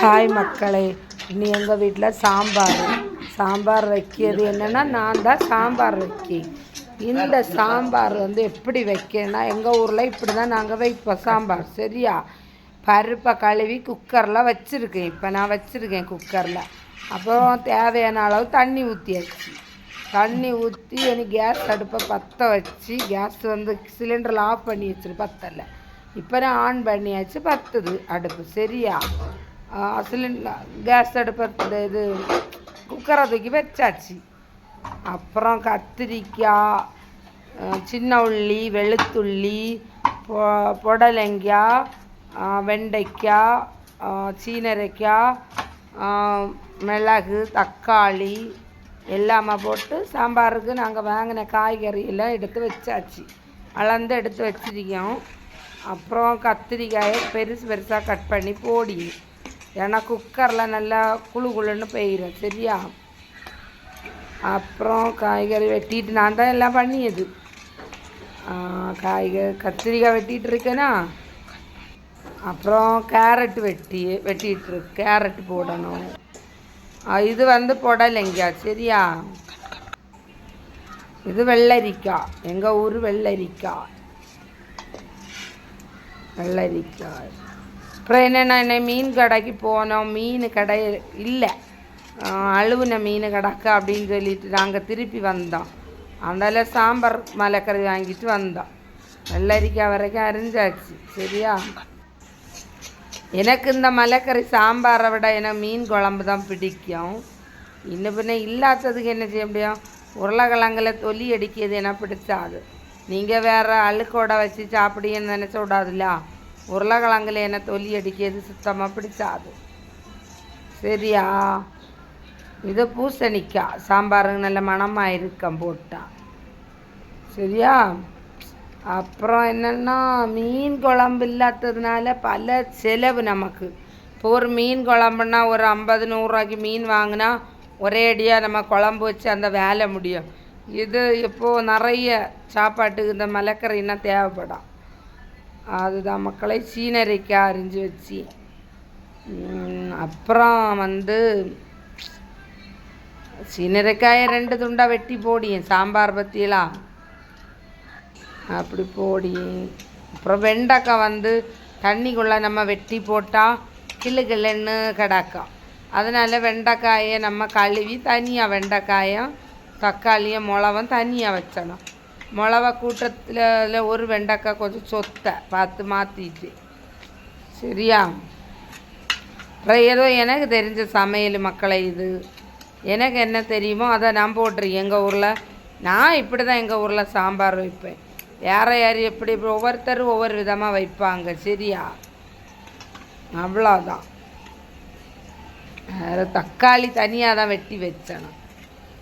Hi மக்களே இனி எங்கள் வீட்டில் சாம்பார். சாம்பார் வைக்கிறது என்னென்னா நான் தான் சாம்பார் வைக்கேன். இந்த சாம்பார் வந்து எப்படி வைக்கணும்னா எங்கள் ஊரில் இப்படி தான் நாங்கள் வைப்போம் சாம்பார். சரியா? பருப்பை கழுவி குக்கரில் வச்சுருக்கேன். இப்போ நான் வச்சுருக்கேன் குக்கரில். அப்புறம் தேவையான அளவு தண்ணி ஊற்றியாச்சு தண்ணி ஊற்றி எனக்கு கேஸ் அடுப்பை பற்ற வச்சு கேஸ் வந்து சிலிண்டரில் ஆஃப் பண்ணி வச்சிரு பத்தலை. இப்போ நான் ஆன் பண்ணியாச்சு பத்துது அடுப்பு. சரியா? சிலிண்டர் கேஸ் அடுப்பை இந்த இது குக்கரை தூக்கி வச்சாச்சு அப்புறம் கத்திரிக்காய் சின்ன உள்ளி வெளுத்துள்ளி பொ புடலங்காய் வெண்டைக்காய் சீனரைக்காய் மிளகு தக்காளி எல்லாமே போட்டு சாம்பாருக்கு நாங்கள் வாங்கின காய்கறியெல்லாம் எடுத்து வச்சாச்சு அளந்து எடுத்து வச்சிருக்கோம் அப்புறம் கத்திரிக்காயை பெருசு பெருசாக கட் பண்ணி போடி ஏன்னா குக்கரில் நல்லா குழு குழுன்னு பெய்யும் சரியா? அப்புறம் காய்கறி வெட்டிட்டு நான் தான் எல்லாம் பண்ணியது. காய்கறி கத்திரிக்காய் வெட்டிட்டு இருக்கேனா? அப்புறம் கேரட் வெட்டி வெட்டிகிட்டு இருக்கு கேரட் போடணும். இது வந்து புடலைங்க சரியா? இது வெள்ளரிக்காய் எங்கள் ஊர் வெள்ளரிக்காய். வெள்ளரிக்காய். அப்புறம் என்னென்னா என்ன மீன் கடைக்கு போனோம் மீன் கடை இல்லை. அழுவுன மீன் கடைக்கு அப்படின்னு சொல்லிட்டு நாங்கள் திருப்பி வந்தோம். அதனால சாம்பார் மலைக்கறி வாங்கிட்டு வந்தோம். வெள்ளரிக்காய் வரைக்கும் அரிஞ்சாச்சு. சரியா? எனக்கு இந்த மலைக்கறி சாம்பாரை விட எனக்கு மீன் குழம்பு தான் பிடிக்கும். இன்னும் பின்ன இல்லாததுக்கு என்ன செய்ய முடியும்? உருளைக்கிழங்குல தொலி அடிக்கிறது என்ன பிடிச்சாது. நீங்கள் வேறு அழுக்கோட வச்சு சாப்பிடுன்னு நினச்ச விடாதுல்ல? உருளைக்கிழங்குல என்ன தொலி அடிக்கிறது? சுத்தமாக பிடிச்சாது சரியா? இது பூசணிக்காய் சாம்பாருங்க நல்ல மணமாக இருக்கும் போட்டால் சரியா? அப்புறம் என்னென்னா மீன் குழம்பு இல்லாததுனால பல செலவு நமக்கு. இப்போ ஒரு மீன் குழம்புனா ஒரு ஐம்பது நூறுரூவாய்க்கு மீன் வாங்கினா ஒரே அடியாக நம்ம குழம்பு வச்சு அந்த வேலை முடியும். இது இப்போது நிறைய சாப்பாட்டுக்கு இந்த மலைக்கறின்னா தேவைப்படும். அதுதான் மக்களை சீனரிக்காய் அரிஞ்சு வச்சு. அப்புறம் வந்து சீனரைக்காயை ரெண்டு துண்டாக வெட்டி போடியேன் சாம்பார் பற்றியெல்லாம் அப்படி போடியேன் அப்புறம் வெண்டைக்காய் வந்து தண்ணிக்குள்ளே நம்ம வெட்டி போட்டால் கிளு கிளுன்னு கிடக்கும். அதனால் வெண்டைக்காயை நம்ம கழுவி தனியாக வெண்டைக்காயும் தக்காளியும் மிளவும் தனியாக வச்சணும். மிளவா கூட்டத்தில் ஒரு வெண்டைக்காய் கொஞ்சம் சொத்தை பார்த்து மாற்றிட்டு சரியா? அப்புறம் ஏதோ எனக்கு தெரிஞ்ச சமையல் மக்களை இது. எனக்கு என்ன தெரியுமோ அதை நான் போட்டிருக்கேன். எங்கள் ஊரில் நான் இப்படி தான் எங்கள் ஊரில் சாம்பார் வைப்பேன். யாரை யார் எப்படி இப்படி ஒவ்வொருத்தரும் ஒவ்வொரு விதமாக வைப்பாங்க. சரியா? அவ்வளோதான் வேறு தக்காளி தனியாக தான் வெட்டி வச்சணும்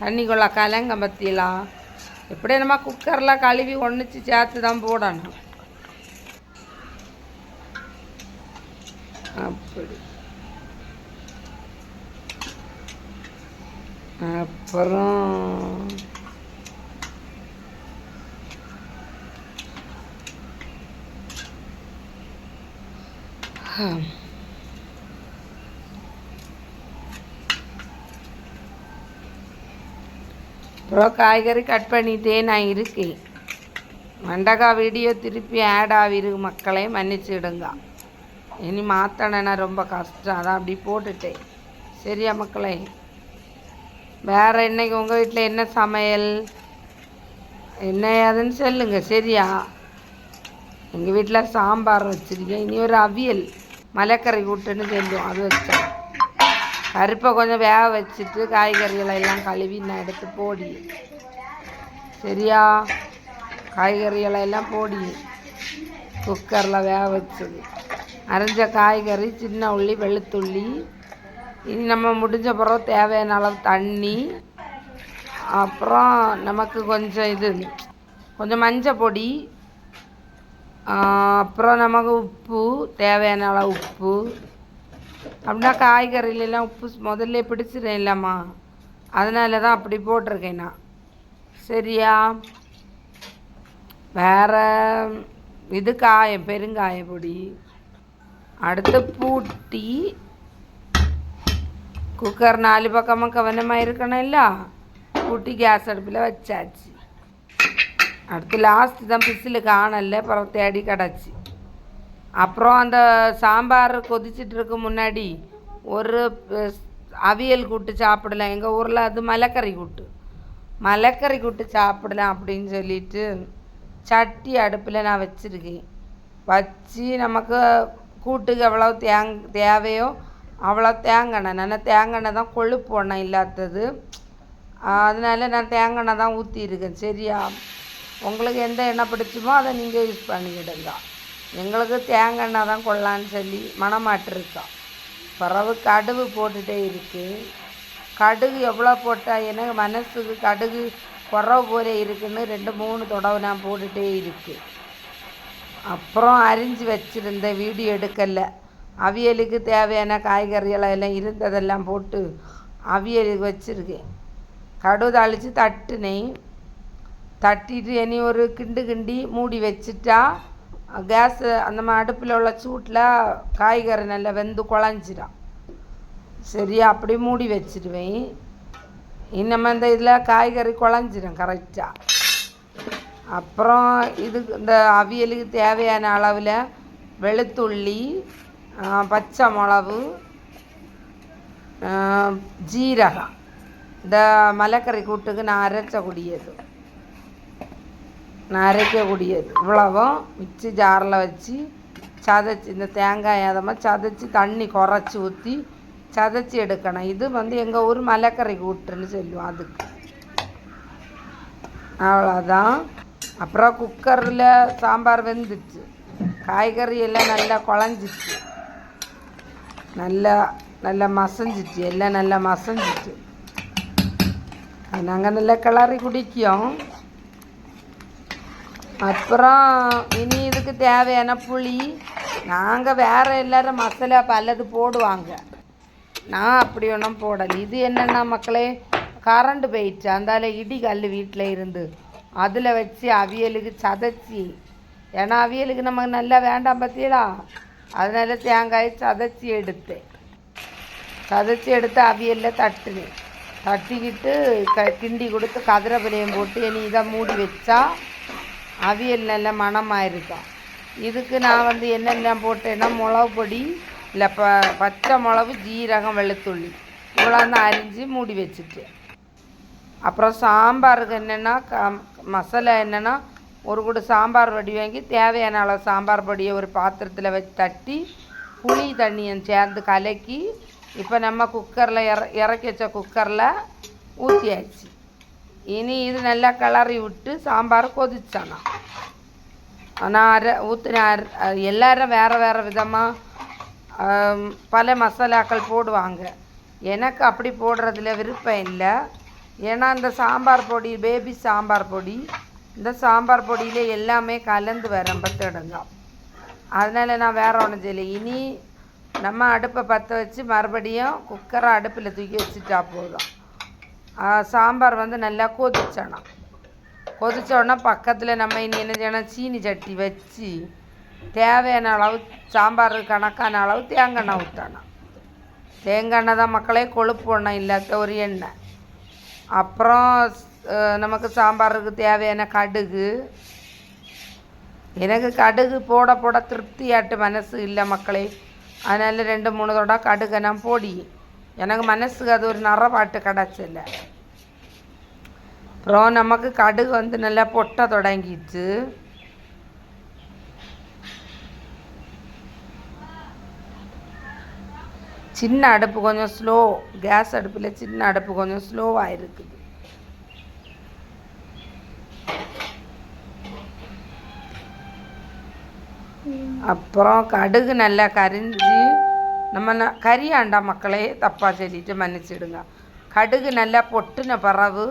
தண்ணிக்குள்ள கலங்க பற்றிலாம் எப்படி நம்ம குக்கரில் கழுவி ஒன்றுச்சு சேர்த்து தான் போடணும் அப்படி அப்புறம் ஹம். அப்புறம் காய்கறி கட் பண்ணிட்டே நான் இருக்கேன். வெண்டைக்காய் வீடியோ திருப்பி ஆட் ஆகிரு மக்களே மன்னிச்சுடுங்க. இனி மாற்றணுன்னா ரொம்ப கஷ்டம். அதான் அப்படி போட்டுட்டேன். சரியா மக்களே? வேறு இன்னைக்கு உங்கள் வீட்டில் என்ன சமையல்? என்ன ஏதுன்னு சொல்லுங்க. சரியா? எங்கள் வீட்டில் சாம்பார் வச்சுருக்கேன். இனி ஒரு அவியல். மலைக்கறி கூட்டுன்னு சொல்லுவோம் அது வச்சேன் பருப்பை கொஞ்சம் வேக வச்சுட்டு காய்கறிகளை எல்லாம் கழுவி நான் எடுத்து போடி. சரியா? காய்கறிகளை எல்லாம் போடி. குக்கரில் வேக வச்சது. அரைஞ்ச காய்கறி சின்ன உள்ளி வெளுத்துள்ளி. இனி நம்ம முடிஞ்ச பிறகு தேவையான அளவு தண்ணி. அப்புறம் நமக்கு கொஞ்சம் இது கொஞ்சம் மஞ்சள் பொடி. அப்புறம் நமக்கு உப்பு தேவையான அளவு உப்பு. அப்படின்னா காய்கறியிலலாம் உப்பு முதல்ல பிடிச்சிடும் இல்லைம்மா அதனால தான் அப்படி போட்டிருக்கேன் நான். சரியா? வேற இது காயம் பெருங்காய பொடி. அடுத்து பூட்டி குக்கர் நாலு பக்கமாக கவனமாக இருக்கணும் இல்லை? கேஸ் அடுப்பில் வச்சாச்சு. அடுத்து லாஸ்ட்டு தான் பிசில் காணல அப்புறம் தேடி கிடச்சி. அப்புறம் அந்த சாம்பார் கொதிச்சிட்ருக்கு முன்னாடி ஒரு அவியல் கூட்டு சாப்பிடலாம் எங்கள் ஊரில் அது மலைக்கறி கூட்டு. மலைக்கறி கூட்டு சாப்பிடலாம் அப்படின்னு சொல்லிட்டு சட்டி அடுப்பில் நான் வச்சுருக்கேன். வச்சு நமக்கு கூட்டுக்கு எவ்வளோ தேங் தேவையோ அவ்வளோ தேங்காய் நான் தேங்காய் தான் கொழுப்பு ஒன்றும் இல்லாதது. அதனால நான் தேங்காய் தான் ஊற்றிருக்கேன் சரியா? உங்களுக்கு எந்த எண்ணெய் பிடிச்சுமோ அதை நீங்கள் யூஸ் பண்ணிக்கிடுங்க. எங்களுக்கு தேங்காய் தான் கொள்ளலான்னு சொல்லி மனமாட்டிருக்கோம் பிறவு கடுகு போட்டுகிட்டே இருக்குது கடுகு எவ்வளோ போட்டால் எனக்கு மனசுக்கு கடுகு குறவு போல இருக்குன்னு ரெண்டு மூணு தடவை நான் போட்டுகிட்டே இருக்கு. அப்புறம் அரிஞ்சு வச்சுருந்த வீடியோ எடுக்கலை. அவியலுக்கு தேவையான காய்கறிகளை எல்லாம் இருந்ததெல்லாம் போட்டு அவியலுக்கு வச்சுருக்கேன். கடுகு தாளித்து தட்டுனேன். தட்டிட்டு இனி ஒரு கிண்டு கிண்டி மூடி வச்சுட்டா கேஸு அந்த மாதிரி அடுப்பில் உள்ள சூட்டில் காய்கறி நல்லா வெந்து குழஞ்சிடும் சரியா அப்படி மூடி வச்சிடுவேன் இன்னமும் இந்த இதில் காய்கறி குழஞ்சிடும் கரெக்டாக அப்புறம் இது இந்த அவியலுக்கு தேவையான அளவில் வெளுத்துள்ளி பச்சை மிளகு ஜீரகம் இந்த மலைக்கறி கூட்டுக்கு நான் அரைச்ச குடியது நரைக்கக்கூடியது இவ்வளவும் மிக்ஸி ஜாரில் வச்சு சதைச்சி இந்த தேங்காய் அதமாக சதைச்சி தண்ணி குறைச்சி ஊற்றி சதைச்சி எடுக்கணும். இது வந்து எங்கள் ஊர் மலைக்கறி கூட்டுன்னு சொல்லுவோம் அதுக்கு. அவ்வளோதான் அப்புறம் குக்கரில் சாம்பார் வெந்துச்சு. காய்கறி எல்லாம் நல்லா குழஞ்சிச்சு. நல்லா நல்லா மசஞ்சிச்சு. எல்லாம் நல்லா மசஞ்சிச்சு. நாங்கள் நல்லா கிளறி குடிக்கும். அப்புறம் இனி இதுக்கு தேவையான புளி நாங்கள் வேறு எல்லோரும் மசாலா பல்லது போடுவாங்க. நான் அப்படி ஒன்றும் போடலை. இது என்னென்னா மக்களே கரண்ட் போயிடுச்சு. அந்தால இடி கல் வீட்டில் இருந்து அதில் வச்சு அவியலுக்கு சதைச்சி. ஏன்னா அவியலுக்கு நமக்கு நல்லா வேண்டாம் பார்த்தீங்களா அதனால தேங்காய் சதைச்சி எடுத்தேன். சதைச்சி எடுத்து அவியலில் தட்டுனேன் தட்டிக்கிட்டு க கிண்டி கொடுத்து கதிரபலையம் போட்டு இனி இதை மூடி வச்சா அவியல் நல்ல மணமாக இருக்கும் இதுக்கு நான் வந்து என்னென்ன போட்டேன்னா மிளகு பொடி இல்லை ப பச்சை மிளகு ஜீரகம் வெளுத்துள்ளி. இவ்வளோ தான் அரிஞ்சு மூடி வச்சுட்டேன். அப்புறம் சாம்பாருக்கு என்னென்னா க மசாலா என்னென்னா ஒரு கூட சாம்பார் வடி வாங்கி தேவையான அளவு சாம்பார் பொடியை ஒரு பாத்திரத்தில் வச்சு தட்டி புளி தண்ணியை சேர்ந்து கலக்கி இப்போ நம்ம குக்கரில் இற இறக்கி வச்ச குக்கரில் ஊற்றியாச்சு இனி இது நல்லா கிளறி விட்டு சாம்பார் கொதிச்சானா ஆனால் அரை ஊற்றின எல்லாரும் வேறு வேறு விதமாக பல மசாலாக்கள் போடுவாங்க எனக்கு அப்படி போடுறதுல விருப்பம் இல்லை ஏன்னா இந்த சாம்பார் பொடி பேபி சாம்பார் பொடி இந்த சாம்பார் பொடியில் எல்லாமே கலந்து வரும் பத்துடுங்க அதனால் நான் வேறு ஒன்றும் செய்யலை இனி நம்ம அடுப்பை பற்ற வச்சு மறுபடியும் குக்கரை அடுப்பில் தூக்கி வச்சுட்டா போதும் சாம்பார் வந்து நல்லா கொதிச்சணும் கொதிச்சோடனே பக்கத்தில் நம்ம இனி என்ன செய்யணும்? சீனி சட்டி வச்சு தேவையான அளவு சாம்பார் கணக்கான அளவு தேங்காய் எண்ணெய் ஊற்றணும் தேங்காய் எண்ணெய் தான் மக்களே கொழுப்பு எண்ணெய் இல்லாத ஒரு எண்ணெய். அப்புறம் நமக்கு சாம்பாருக்கு தேவையான கடுகு. எனக்கு கடுகு போட போட திருப்தியாட்டு மனசு இல்லை மக்களே. அதனால் ரெண்டு மூணு தடவை கடுகை நான் போடி. எனக்கு மனசுக்கு அது ஒரு நரபாட்டு கிடச்சில்ல. அப்புறம் நமக்கு கடுகு வந்து நல்லா பொட்ட தொடங்கிடுச்சு. சின்ன அடுப்பு கொஞ்சம் ஸ்லோ கேஸ் அடுப்பில் சின்ன அடுப்பு கொஞ்சம் ஸ்லோவாக இருக்குது. அப்புறம் கடுகு நல்லா கரிஞ்சு நம்ம ந கரியாண்டா மக்களே தப்பாக சொல்லிட்டு மன்னிச்சிடுங்க கடுகு நல்லா பொட்டுன பிறகு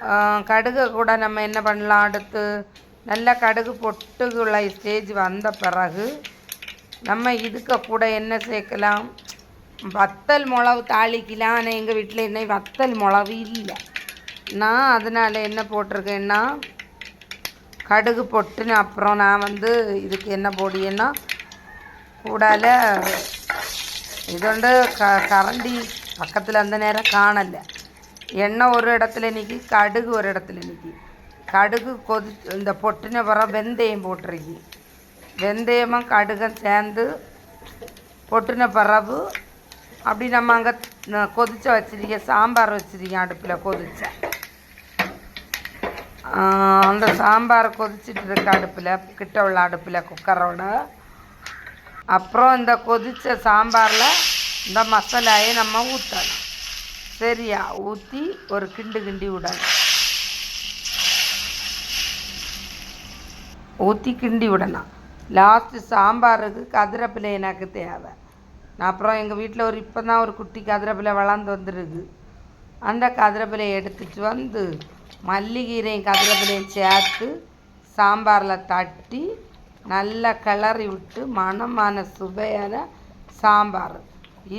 கடுகு கடுகை கூட நம்ம என்ன பண்ணலாம் அடுத்து நல்லா கடுகு பொட்டுக்குள்ள ஸ்டேஜ் வந்த பிறகு நம்ம இதுக்கு கூட என்ன சேர்க்கலாம் வத்தல் மிளகு தாளிக்கலாம் ஆனால் எங்கள் வீட்டில் என்ன வத்தல் மிளகு இல்லை நான் அதனால் என்ன போட்டிருக்கேன்னா கடுகு பொட்டுன்னு அப்புறம் நான் வந்து இதுக்கு என்ன போடியேன்னா கூடால இதுண்டு க கரண்டி பக்கத்தில் அந்த நேரம் காணலை எண்ணெய் ஒரு இடத்துல நிற்கி கடுகு ஒரு இடத்துல நிற்கி கடுகு கொதி இந்த பொட்டின பிறகு வெந்தயம் போட்டிருக்கி வெந்தயமும் கடுகும் சேர்ந்து பொட்டின பிறகு அப்படி நம்ம அங்கே கொதிச்ச வச்சுருக்க சாம்பார் வச்சுருக்கேன் அடுப்பில் கொதிச்ச அந்த சாம்பார் கொதிச்சிட்டு இருக்க அடுப்பில் கிட்ட உள்ள அடுப்பில் குக்கரோட அப்புறம் இந்த கொதித்த சாம்பாரில் இந்த மசாலாயை நம்ம ஊற்றணும் சரியா? ஊற்றி ஒரு கிண்டு கிண்டி விடணும். ஊற்றி கிண்டி விடணும். லாஸ்ட்டு சாம்பாருக்கு கதிரப்பிலை எனக்கு தேவை. நான் அப்புறம் எங்கள் வீட்டில் ஒரு இப்போ தான் ஒரு குட்டி கதிரப்பிலை வளர்ந்து வந்துருக்கு. அந்த கதிரப்பிலையை எடுத்துட்டு வந்து மல்லிகீரையும் கதிரப்பிலையும் சேர்த்து சாம்பாரில் தட்டி நல்லா கிளறி விட்டு மணமான சுவையான சாம்பார்.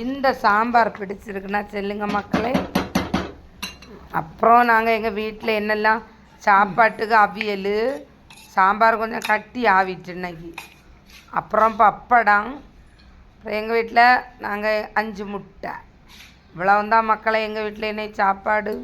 இந்த சாம்பார் பிடிச்சிருக்குன்னா செல்லுங்க மக்களே. அப்புறம் நாங்கள் எங்கள் வீட்டில் என்னெல்லாம் சாப்பாட்டுக்கு அவியல் சாம்பார் கொஞ்சம் கட்டி ஆவிட்டு இன்னைக்கு. அப்புறம் பப்படம். அப்புறம் எங்கள் வீட்டில் நாங்கள் அஞ்சு முட்டை. இவ்வளோ தான் மக்களை எங்கள் வீட்டில் என்ன சாப்பாடு.